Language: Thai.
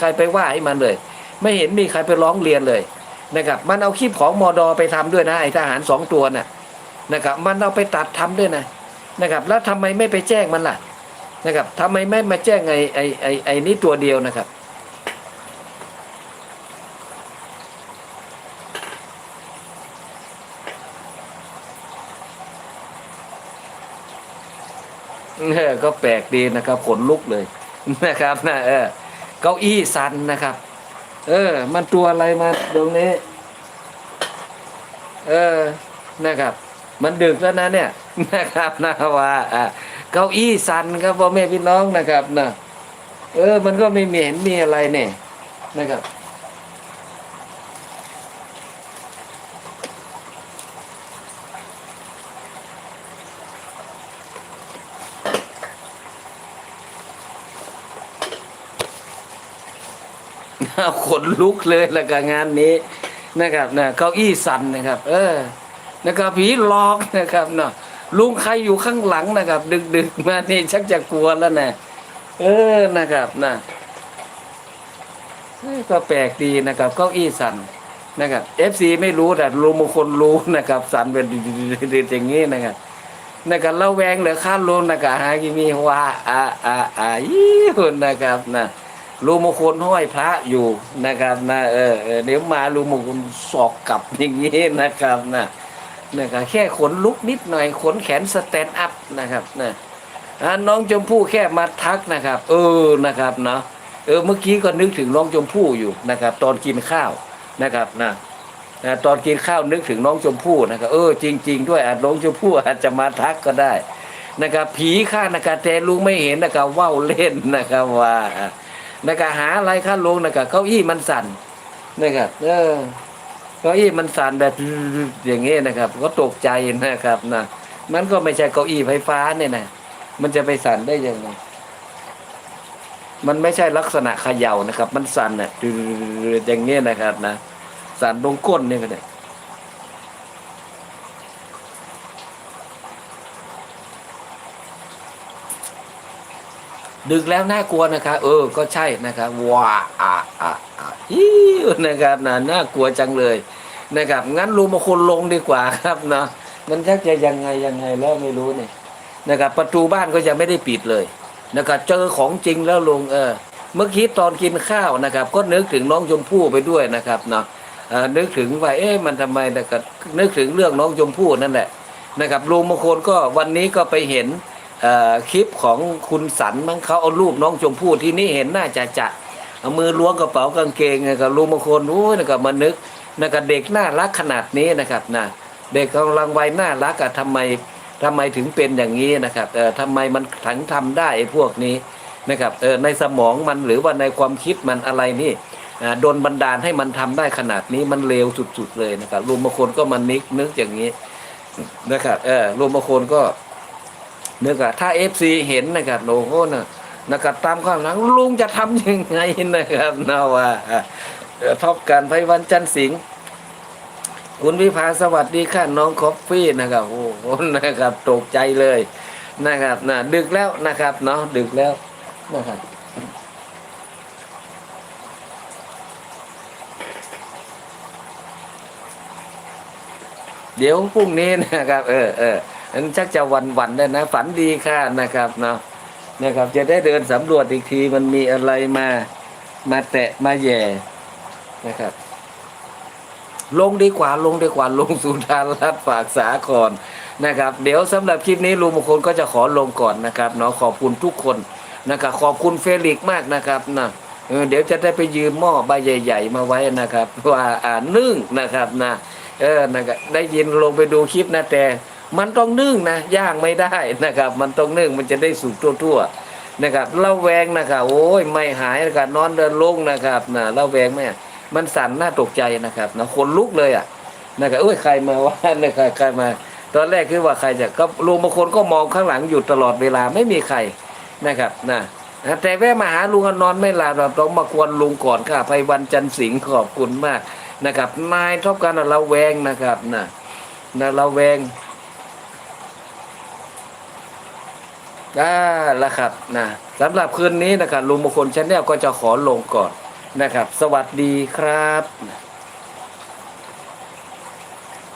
ใครไปว่าให้มันเลย ไม่เห็นมีใครไปร้องเรียนเลยนะครับมันเอาคลิปของมอดอไปทำด้วยนะไอทหารสองตัวน่ะนะครับมันเอาไปตัดทำด้วยนะนะครับแล้วทำไมไม่ไปแจ้งมันล่ะนะครับทำไมไม่มาแจ้งไอไอไอไอนี้ตัวเดียวนะครับเออก็แปลกดีนะครับขนลุกเลยนะครับนะเออ เก้าอี้สันนะครับ เออ มันตัวอะไรมาตรงนี้ เออนะครับ มันดึกแล้วนะเนี่ยนะครับนะว่าอ่าเก้าอี้สันครับพ่อแม่พี่น้องนะครับนะเออ มันก็ไม่มีเห็นมีอะไรเนี่ยนะครับ ขนลุกเลยละกับงานนี้นะครับนะเก้าอี้สั่นนะครับ เออ นะครับผีหลอกนะครับเนาะลุงใครอยู่ข้างหลังนะครับ ดึกดึกมานี่ชักจะกลัวแล้วนะเออนะครับนะเอ้ยก็แปลกดีนะครับ เก้าอี้สั่นนะครับเอฟซีไม่รู้แต่ลุงมงคลรู้นะครับสั่นเป็นอย่างนี้นะครับนะครับเระแวงเหลือข้าลุงนะครับหากิมีว่าอ่าอ่าอ่ายี่หุ่นนะครับนะ ลุงมงคลห้อยพระอยู่นะครับนะเออเดี๋ยวมาลุงมงคลสอกกลับอย่างนี้นะครับนะนะครับแค่ขนลุกนิดหน่อยขนแขนสแตนด์อัพนะครับนะน้องชมพู่แค่มาทักนะครับ เออนะครับเนาะเออเมื่อกี้ก็นึกถึงน้องชมพู่อยู่นะครับ ตอนกินข้าวนะครับนะนะตอนกินข้าวนึกถึงน้องชมพู่นะครับเออจริง ๆ ด้วยอาจน้องชมพู่อาจจะมาทักก็ได้นะครับผีข้านะครับแต่ลุงไม่เห็นนะครับว่าวเล่นนะครับว่า นะครับหาอะไรคะลุงนะครับเก้าอี้มันสั่นนะครับเออเก้าอี้มันสั่นแบบอย่างเงี้นะครับ ก็ตกใจนะครับนะมันก็ไม่ใช่เก้าอี้ไฟฟ้าเนี่ยนะมันจะไปสั่นได้ยังไงมันไม่ใช่ลักษณะเขย่านะครับ มันสั่นอะอย่างเงี้ยนะครับนะสั่นตรงก้นเนี่ยก็ได้ ดึกแล้วน่ากลัวนะครับเออ ก็ใช่นะครับว้าอะอะอะฮิวนะครับนะน่ากลัวจังเลยนะครับ งั้นลุงมาคนลงดีกว่าครับนะมันชักจะยังไงยังไงแล้วไม่รู้เนี่ยนะครับ ประตูบ้านก็ยังไม่ได้ปิดเลยนะครับเจอของจริงแล้วลุงเออ เมื่อกี้ตอนกินข้าวนะครับ ก็นึกถึงน้องชมพู่ไปด้วยนะครับเนาะเอ่อนึกถึงว่าเอ๊ะมันทำไมนะครับนึกถึงเรื่องน้องชมพู่นั่นแหละนะครับลุงมงคลก็วันนี้ก็ไปเห็น คลิปของคุณสันมั้งเขาเอารูปน้องชมพู่ที่นี่เห็นหน้าจะจะเอามือล้วงกระเป๋ากางเกงนะครับลุงมงคลโอ้ยนะครับมานึกนะครับเด็กน่ารักขนาดนี้นะครับนะเด็กกำลังวัยน่ารักอะทำไมทำไมถึงเป็นอย่างนี้นะครับเออทำไมมันถึงทำได้ไอ้พวกนี้นะครับเออในสมองมันหรือว่าในความคิดมันอะไรนี่โดนบันดาลให้มันทำได้ขนาดนี้มันเลวสุดๆเลยนะครับลุงมงคลก็มานึกนึกอย่างนี้นะครับเออลุงมงคลก็ นึกอะถ้าเอฟซีเห็นนะครับโอ้โหนะนะครับตามข้างหลังลุงจะทำยังไงนะครับนะว่าเอ่อท็อปการไพวันจันทร์สิงห์คุณวิภาสวัสดีค่ะน้องคอฟฟี่นะครับโอ้โหนะครับตกใจเลยนะครับนะดึกแล้วนะครับเนาะดึกแล้วนะครับเดี๋ยวพรุ่งนี้นะครับ เออเออ อันชักจะวันวันได้นะ ฝันดีค่ะนะครับเนาะนะครับ จะได้เดินสำรวจอีกทีมันมีอะไรมามาแตะมาแย่นะครับ ลงดีกว่าลงดีกว่าลงสุดารัตฝากสาก่อนนะครับ เดี๋ยวสำหรับคลิปนี้ลุงมงคลก็จะขอลงก่อนนะครับเนาะขอบคุณทุกคนนะครับ ขอบคุณเฟลิกมากนะครับนะเออเดี๋ยวจะได้ไปยืมหม้อใบใหญ่ ๆ มาไว้นะครับ ว่าอ่านึ่งนะครับนะเออนะครับได้ยินลงไปดูคลิปนะแต่ มันต้องนึ่งนะย่างไม่ได้นะครับ มันต้องนึ่งมันจะได้สุกทั่วๆนะครับเล่าแวงนะครับโอ้ยไม่หายนะครับนอนเดินลงนะครับนะเล่าแวงแม่มันสั่นน่าตกใจนะครับนะคนลุกเลยอะนะครับเอ้ยใครมาว่านะครับใครมา ตอนแรกคือว่าใครจะก็ลุงบางคนก็มองข้างหลังอยู่ตลอดเวลาไม่มีใครนะครับนะแต่แวะมาหาลุงก็นอนไม่หลับเราต้องมากวนลุงก่อนค่ะไพวันจันทร์สิงห์ขอบคุณมากนะครับ นายทบกันเราแวงนะครับนะนะเราแวง อ่าแล้วครับนะสำหรับคืนนี้นะครับลุงมงคลชาแนลก็จะขอลงก่อนนะครับ สวัสดีครับ